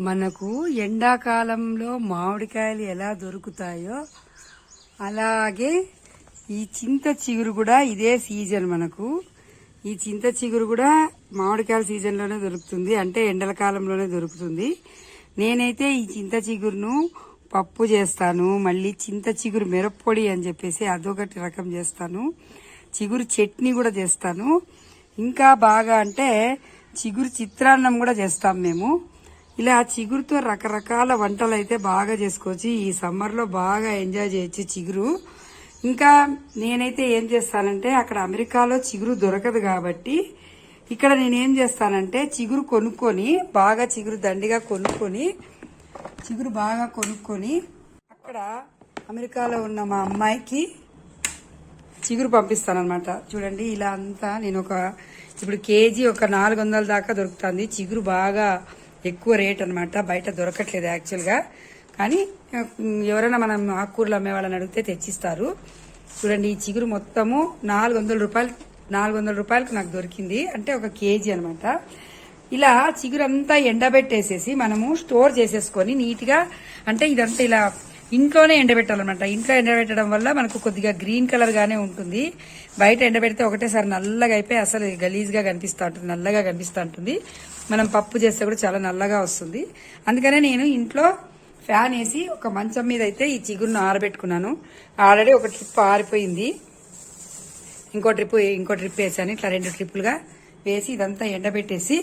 మనకు ఎండాకాలంలో మామిడికాయలు ఎలా దొరుకుతాయో అలాగే ఈ చింత చిగురు కూడా ఇదే సీజన్ మనకు. ఈ చింత చిగురు కూడా మామిడికాయల సీజన్లోనే దొరుకుతుంది అంటే ఎండల కాలంలోనే దొరుకుతుంది. నేనైతే ఈ చింత చిగురును పప్పు చేస్తాను మళ్ళీ చింత చిగురు మిరప్పొడి అని చెప్పేసి అదొకటి రకం చేస్తాను. చిగురు చట్నీ కూడా చేస్తాను. ఇంకా బాగా అంటే చిగురు చిత్రాన్నం కూడా చేస్తాం మేము. ఇలా చిగురుతో రకరకాల వంటలు అయితే బాగా చేసుకోవచ్చు. ఈ సమ్మర్లో బాగా ఎంజాయ్ చేయొచ్చు చిగురు. ఇంకా నేనైతే ఏం చేస్తానంటే అక్కడ అమెరికాలో చిగురు దొరకదు కాబట్టి ఇక్కడ నేనేం చేస్తానంటే చిగురు కొనుక్కొని బాగా చిగురు దండిగా కొనుక్కొని చిగురు బాగా కొనుక్కొని అక్కడ అమెరికాలో ఉన్న మా అమ్మాయికి చిగురు పంపిస్తానమాట చూడండి ఇలా అంతా నేను ఒక ఇప్పుడు కేజీ ఒక నాలుగు వందల దాకా దొరుకుతుంది. చిగురు బాగా ఎక్కువ రేట్ అన్నమాట. బయట దొరకట్లేదు యాక్చువల్గా కానీ ఎవరైనా మనం ఆకుకూరలు అమ్మే వాళ్ళని అడిగితే తెచ్చిస్తారు. చూడండి ఈ చిగురు మొత్తము నాలుగు వందల రూపాయలు నాలుగు వందల రూపాయలకు నాకు దొరికింది. అంటే ఒక కేజీ అనమాట ఇలా చిగురు అంతా ఎండబెట్టేసేసి మనము స్టోర్ చేసేసుకొని నీట్గా అంటే ఇదంతా ఇలా ఇంట్లోనే ఎండబెట్టాలన్నమాట. ఇంట్లో ఎండబెట్టడం వల్ల మనకు కొద్దిగా గ్రీన్ కలర్ గానే ఉంటుంది. బయట ఎండబెడితే ఒకటేసారి నల్లగా అయిపోయి అసలు గలీజ్గా కనిపిస్తూ ఉంటుంది. నల్లగా కనిపిస్తూ ఉంటుంది. మనం పప్పు చేస్తే కూడా చాలా నల్లగా వస్తుంది. అందుకనే నేను ఇంట్లో ఫ్యాన్ వేసి ఒక మంచం మీద అయితే ఈ చిగురును ఆరబెట్టుకున్నాను. ఆల్రెడీ ఒక ట్రిప్ ఆరిపోయింది. ఇంకో ట్రిప్ ఇంకో ట్రిప్ వేసాను. ఇట్లా రెండు ట్రిప్పులుగా వేసి ఇదంతా ఎండబెట్టేసి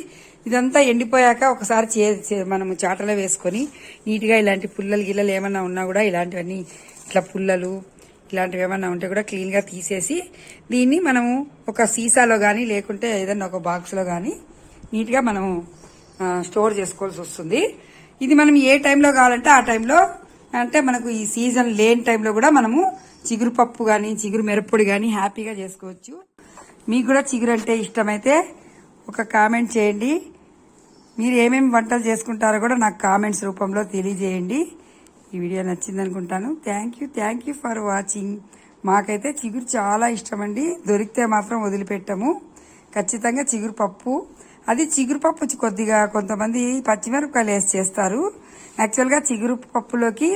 ఇదంతా ఎండిపోయాక ఒకసారి చే మనము చాటలో వేసుకొని నీట్గా ఇలాంటి పుల్లలు గిల్లలు ఏమన్నా ఉన్నా కూడా ఇలాంటివన్నీ ఇట్లా పుల్లలు ఇలాంటివి ఏమన్నా ఉంటే కూడా క్లీన్గా తీసేసి దీన్ని మనము ఒక సీసాలో కానీ లేకుంటే ఏదన్నా ఒక బాక్స్లో కానీ నీట్గా మనము స్టోర్ చేసుకోవాల్సి వస్తుంది. ఇది మనం ఏ టైంలో కావాలంటే ఆ టైంలో అంటే మనకు ఈ సీజన్ లేని టైంలో కూడా మనము చిగురు పప్పు కానీ చిగురు మిరప్పొడి కానీ హ్యాపీగా చేసుకోవచ్చు. మీకు కూడా చిగురు అంటే ఇష్టమైతే ఒక కామెంట్ చేయండి. మీరు ఏమేమి వంటలు చేసుకుంటారో కూడా నాకు కామెంట్స్ రూపంలో తెలియజేయండి. ఈ వీడియో నచ్చింది అనుకుంటాను thank you thank you for watching మాకైతే చిగురు చాలా ఇష్టం అండి దొరికితే మాత్రం వదిలిపెట్టము. ఖచ్చితంగా చిగురు పప్పు. అది చిగురు పప్పు కొద్దిగా కొంతమంది పచ్చిమిరపకాయలు వేసి చేస్తారు. యాక్చువల్గా చిగురు పప్పులోకి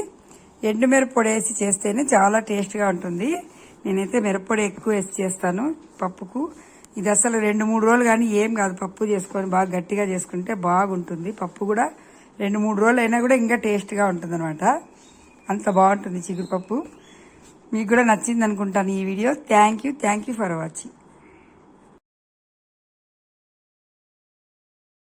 ఎండుమిరపొడి వేసి చేస్తేనే చాలా టేస్ట్గా ఉంటుంది. నేనైతే మిరప్పొడి ఎక్కువ వేసి చేస్తాను పప్పుకు. ఇది అసలు రెండు మూడు రోజులు కానీ ఏం కాదు. పప్పు చేసుకొని బాగా గట్టిగా చేసుకుంటే బాగుంటుంది. పప్పు కూడా రెండు మూడు రోజులు అయినా కూడా ఇంకా టేస్ట్గా ఉంటుంది అనమాట అంత బాగుంటుంది చిగురు పప్పు. మీకు కూడా నచ్చింది అనుకుంటాను ఈ video. Thank you thank you for watching